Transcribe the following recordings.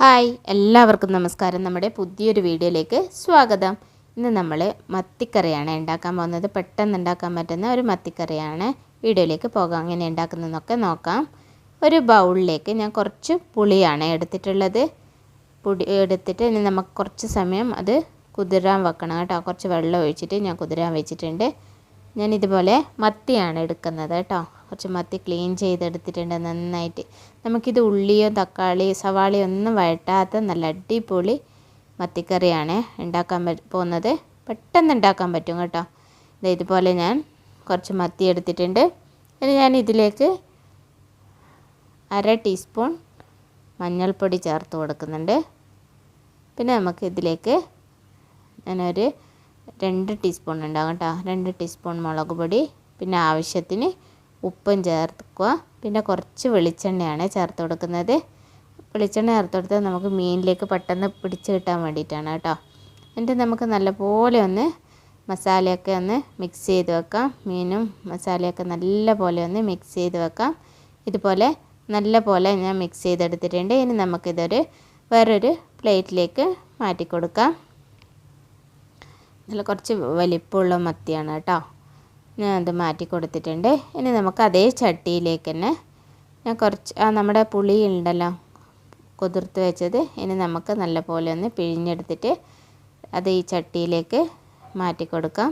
Hi എല്ലാവർക്കും നമസ്കാരം. നമ്മുടെ പുതിയൊരു വീഡിയോയിലേക്ക് സ്വാഗതം. ഇന്ന് നമ്മൾ മത്തിക്കറിയാണ് ഉണ്ടാക്കാൻ പോകുന്നത്. പെട്ടെന്ന് ഉണ്ടാക്കാൻ പറ്റുന്ന ഒരു മത്തിക്കറിയാണ് വീഡിയോയിലേക്ക് പോകാം. അങ്ങനെ ഉണ്ടാക്കുന്നതെന്നൊക്കെ നോക്കാം. ഒരു ബൗളിലേക്ക് ഞാൻ കുറച്ച് പുളിയാണ് എടുത്തിട്ടുള്ളത്. പുളി എടുത്തിട്ട് ഇനി നമുക്ക് കുറച്ച് സമയം അത് കുതിരാൻ വെക്കണം കേട്ടോ. കുറച്ച് വെള്ളം ഒഴിച്ചിട്ട് ഞാൻ കുതിരാൻ വെച്ചിട്ടുണ്ട്. ഞാൻ ഇതുപോലെ മത്തിയാണ് എടുക്കുന്നത് കേട്ടോ. കുറച്ച് മത്തി ക്ലീൻ ചെയ്തെടുത്തിട്ടുണ്ട് നന്നായിട്ട്. നമുക്കിത് ഉള്ളിയോ തക്കാളിയോ സവാളയോ ഒന്നും വഴട്ടാത്ത നല്ല അടിപൊളി മത്തിക്കറിയാണ് ഉണ്ടാക്കാൻ പോകുന്നത്. പെട്ടെന്ന് ഉണ്ടാക്കാൻ പറ്റും കേട്ടോ. ഇത് ഇതുപോലെ ഞാൻ കുറച്ച് മത്തി എടുത്തിട്ടുണ്ട്. ഇനി ഞാൻ ഇതിലേക്ക് അര ടീസ്പൂൺ മഞ്ഞൾപ്പൊടി ചേർത്ത് കൊടുക്കുന്നുണ്ട്. പിന്നെ നമുക്ക് ഇതിലേക്ക് ഞാനൊരു രണ്ട് ടീസ്പൂൺ ഉണ്ടാകും കേട്ടോ. രണ്ട് ടീസ്പൂൺ മുളക് പൊടി പിന്നെ ആവശ്യത്തിന് ഉപ്പും ചേർക്കുക. പിന്നെ കുറച്ച് വെളിച്ചെണ്ണയാണ് ചേർത്ത് കൊടുക്കുന്നത്. വെളിച്ചെണ്ണ ചേർത്ത് കൊടുത്താൽ നമുക്ക് മീനിലേക്ക് പെട്ടെന്ന് പിടിച്ച് കിട്ടാൻ വേണ്ടിയിട്ടാണ് കേട്ടോ. എന്നിട്ട് നമുക്ക് നല്ലപോലെ ഒന്ന് മസാലയൊക്കെ ഒന്ന് മിക്സ് ചെയ്ത് വെക്കാം. മീനും മസാലയൊക്കെ നല്ല പോലെ ഒന്ന് മിക്സ് ചെയ്ത് വെക്കാം. ഇതുപോലെ നല്ല പോലെ ഞാൻ മിക്സ് ചെയ്തെടുത്തിട്ടുണ്ട്. ഇനി നമുക്കിതൊരു വേറൊരു പ്ലേറ്റിലേക്ക് മാറ്റി കൊടുക്കാം നല്ല കുറച്ച് വലിപ്പമുള്ള മത്തിയാണ് കേട്ടോ. ഞാൻ അത് മാറ്റി കൊടുത്തിട്ടുണ്ട്. ഇനി നമുക്ക് അതേ ചട്ടിയിലേക്ക് തന്നെ ഞാൻ കുറച്ച് ആ നമ്മുടെ പുളി ഉണ്ടല്ലോ കുതിർത്ത് വെച്ചത് ഇനി നമുക്ക് നല്ല പോലെ ഒന്ന് പിഴിഞ്ഞെടുത്തിട്ട് അത് ഈ ചട്ടിയിലേക്ക് മാറ്റി കൊടുക്കാം.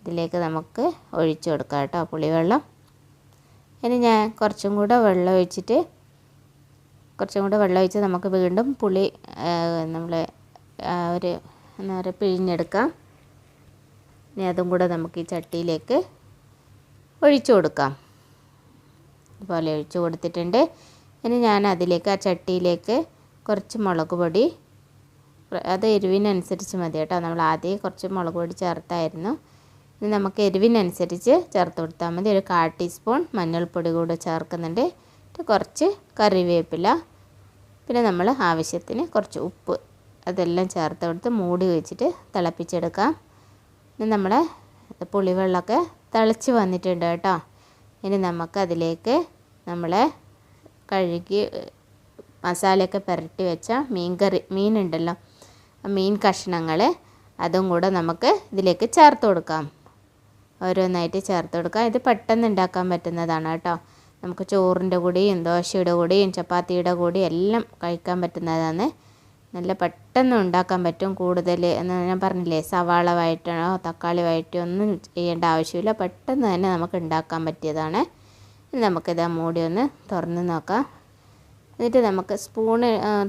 ഇതിലേക്ക് നമുക്ക് ഒഴിച്ചു കൊടുക്കാം കേട്ടോ പുളിവെള്ളം. ഇനി ഞാൻ കുറച്ചും കൂടെ വെള്ളം ഒഴിച്ചിട്ട് കുറച്ചും കൂടെ വെള്ളം ഒഴിച്ച് നമുക്ക് വീണ്ടും പുളി നമ്മൾ ഒരു എന്താ പറയുക പിഴിഞ്ഞെടുക്കാം. ഇനി അതും കൂടെ നമുക്ക് ഈ ചട്ടിയിലേക്ക് ഒഴിച്ചു കൊടുക്കാം. ഇതുപോലെ ഒഴിച്ചു കൊടുത്തിട്ടുണ്ട്. ഇനി ഞാൻ അതിലേക്ക് ആ ചട്ടിയിലേക്ക് കുറച്ച് മുളക് പൊടി അത് എരിവിനനുസരിച്ച് മതി കേട്ടോ. നമ്മൾ ആദ്യം കുറച്ച് മുളക് പൊടി ചേർത്തായിരുന്നു. ഇനി നമുക്ക് എരിവിനനുസരിച്ച് ചേർത്ത് കൊടുത്താൽ മതി. ഒരു കാൽ ടീസ്പൂൺ മഞ്ഞൾപ്പൊടി കൂടെ ചേർക്കുന്നുണ്ട്. കുറച്ച് കറിവേപ്പില പിന്നെ നമ്മൾ ആവശ്യത്തിന് കുറച്ച് ഉപ്പ് അതെല്ലാം ചേർത്ത് കൊടുത്ത് മൂടി വെച്ചിട്ട് തിളപ്പിച്ചെടുക്കാം. ഇനി നമ്മൾ പുളിവെള്ളമൊക്കെ തിളച്ച് വന്നിട്ടുണ്ട് കേട്ടോ. ഇനി നമുക്കതിലേക്ക് നമ്മൾ കഴുകി മസാലയൊക്കെ പുരട്ടി വെച്ച മീൻ കറി മീനുണ്ടല്ലോ മീൻ കഷ്ണങ്ങൾ അതും കൂടെ നമുക്ക് ഇതിലേക്ക് ചേർത്ത് കൊടുക്കാം. ഓരോന്നായിട്ട് ചേർത്ത് കൊടുക്കാം. ഇത് പെട്ടെന്ന് ഉണ്ടാക്കാൻ പറ്റുന്നതാണ് കേട്ടോ. നമുക്ക് ചോറിന്റെ കൂടിയും ദോശയുടെ കൂടിയും ചപ്പാത്തിയുടെ കൂടിയും എല്ലാം കഴിക്കാൻ പറ്റുന്നതാണ്. നല്ല പെട്ടെന്ന് ഉണ്ടാക്കാൻ പറ്റും കൂടുതൽ എന്ന് ഞാൻ പറഞ്ഞില്ലേ സവാള വഴറ്റണോ തക്കാളി വഴറ്റോ ഒന്നും ചെയ്യേണ്ട ആവശ്യമില്ല. പെട്ടെന്ന് തന്നെ നമുക്ക് ഉണ്ടാക്കാൻ പറ്റിയതാണ്. നമുക്കിത് മൂടി ഒന്ന് തുറന്ന് നോക്കാം. എന്നിട്ട് നമുക്ക് സ്പൂണ്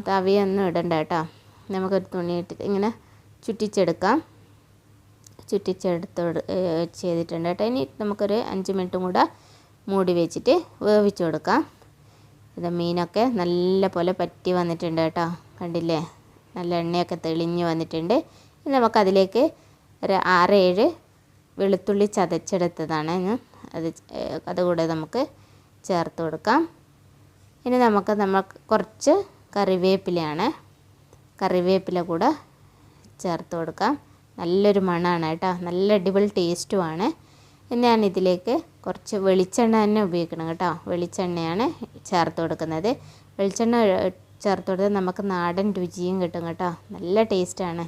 തവിയൊന്നും ഇടണ്ട കേട്ടോ. നമുക്കൊരു തുണി ഇട്ടിട്ട് ഇങ്ങനെ ചുറ്റിച്ചെടുക്കാം. ചുറ്റിച്ചെടുത്ത് ചെയ്തിട്ടുണ്ട് കേട്ടോ. ഇനി നമുക്കൊരു അഞ്ച് മിനിറ്റും കൂടെ മൂടി വെച്ചിട്ട് വേവിച്ച് കൊടുക്കാം. ഇത് മീനൊക്കെ നല്ല പോലെ പറ്റി വന്നിട്ടുണ്ട് കേട്ടോ. കണ്ടില്ലേ? നല്ല എണ്ണയൊക്കെ തെളിഞ്ഞ് വന്നിട്ടുണ്ട്. ഇനി നമുക്കതിലേക്ക് ഒരു ആറ് ഏഴ് വെളുത്തുള്ളി ചതച്ചെടുത്തതാണ്. അത് അതുകൂടെ നമുക്ക് ചേർത്ത് കൊടുക്കാം. ഇനി നമുക്ക് നമ്മൾ കുറച്ച് കറിവേപ്പിലയാണ് കറിവേപ്പില കൂടെ ചേർത്ത് കൊടുക്കാം. നല്ലൊരു മണമാണ് കേട്ടോ. നല്ല അടിപൊളി ടേസ്റ്റുമാണ്. ഞാൻ ഇതിലേക്ക് കുറച്ച് വെളിച്ചെണ്ണ തന്നെ ഉപയോഗിക്കണം കേട്ടോ. വെളിച്ചെണ്ണയാണ് ചേർത്ത് കൊടുക്കുന്നത്. വെളിച്ചെണ്ണ ചേർത്ത് കൊടുത്താൽ നമുക്ക് നാടൻ രുചിയും കിട്ടും കേട്ടോ. നല്ല ടേസ്റ്റാണ്.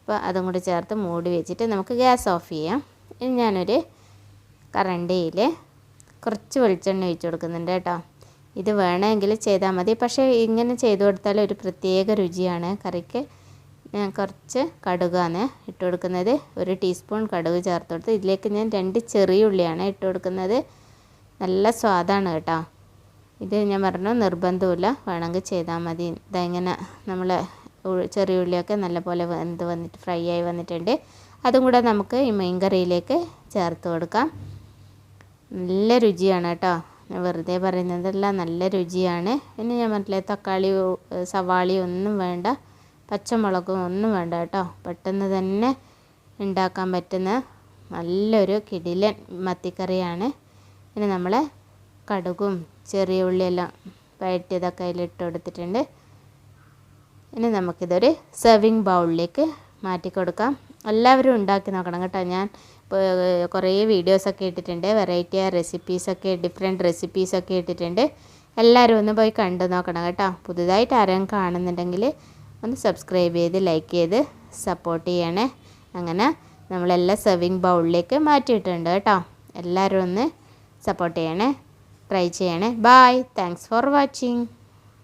അപ്പോൾ അതും കൂടി ചേർത്ത് മൂടി വെച്ചിട്ട് നമുക്ക് ഗ്യാസ് ഓഫ് ചെയ്യാം. ഇനി ഞാനൊരു കറണ്ടിയിൽ കുറച്ച് വെളിച്ചെണ്ണ ഒഴിച്ചു കൊടുക്കുന്നുണ്ട് കേട്ടോ. ഇത് വേണമെങ്കിൽ ചെയ്താൽ മതി. പക്ഷേ ഇങ്ങനെ ചെയ്തു കൊടുത്താൽ ഒരു പ്രത്യേക രുചിയാണ്. കറിക്ക് ഞാൻ കുറച്ച് കടുകാണ് ഇട്ട് കൊടുക്കുന്നത്. ഒരു ടീസ്പൂൺ കടുക് ചേർത്ത് കൊടുത്ത് ഇതിലേക്ക് ഞാൻ രണ്ട് ചെറിയ ഉള്ളിയാണ് ഇട്ട് കൊടുക്കുന്നത്. നല്ല സ്വാദാണ് കേട്ടോ. ഇത് ഞാൻ പറഞ്ഞു നിർബന്ധമില്ല വേണമെങ്കിൽ ചെയ്താൽ മതി. ഇതെങ്ങനെ നമ്മൾ ചെറിയ ഉള്ളിയൊക്കെ നല്ലപോലെ വെന്ത് വന്നിട്ട് ഫ്രൈ ആയി വന്നിട്ടുണ്ട്. അതും കൂടെ നമുക്ക് ഈ മീൻ കറിയിലേക്ക് ചേർത്ത് കൊടുക്കാം. നല്ല രുചിയാണ് കേട്ടോ. ഞാൻ വെറുതെ പറയുന്നതല്ല നല്ല രുചിയാണ്. പിന്നെ ഞാൻ പറഞ്ഞില്ലേ തക്കാളി സവാളി ഒന്നും വേണ്ട. പച്ചമുളകും ഒന്നും വേണ്ട കേട്ടോ. പെട്ടെന്ന് തന്നെ ഉണ്ടാക്കാൻ പറ്റുന്ന നല്ലൊരു കിടിലൻ മത്തിക്കറിയാണ്. ഇനി നമ്മൾ കടുകും ചെറിയ ഉള്ളിയെല്ലാം വഴറ്റിയതൊക്കെ അതിലിട്ട് കൊടുത്തിട്ടുണ്ട്. ഇനി നമുക്കിതൊരു സെർവിങ് ബൗളിലേക്ക് മാറ്റി കൊടുക്കാം. എല്ലാവരും ഉണ്ടാക്കി നോക്കണം കേട്ടോ. ഞാൻ കുറേ വീഡിയോസൊക്കെ ഇട്ടിട്ടുണ്ട്. വെറൈറ്റി റെസിപ്പീസൊക്കെ ഡിഫറെന്റ് റെസിപ്പീസൊക്കെ ഇട്ടിട്ടുണ്ട്. എല്ലാവരും ഒന്ന് പോയി കണ്ടു നോക്കണം കേട്ടോ. പുതുതായിട്ട് ആരെങ്കിലും കാണുന്നുണ്ടെങ്കിൽ ഒന്ന് സബ്സ്ക്രൈബ് ചെയ്ത് ലൈക്ക് ചെയ്ത് സപ്പോർട്ട് ചെയ്യണേ. അങ്ങനെ നമ്മളെല്ലാം സെർവിങ് ബൗളിലേക്ക് മാറ്റിയിട്ടുണ്ട് കേട്ടോ. എല്ലാവരും ഒന്ന് സപ്പോർട്ട് ചെയ്യണേ. ട്രൈ ചെയ്യണേ. Bye thanks for watching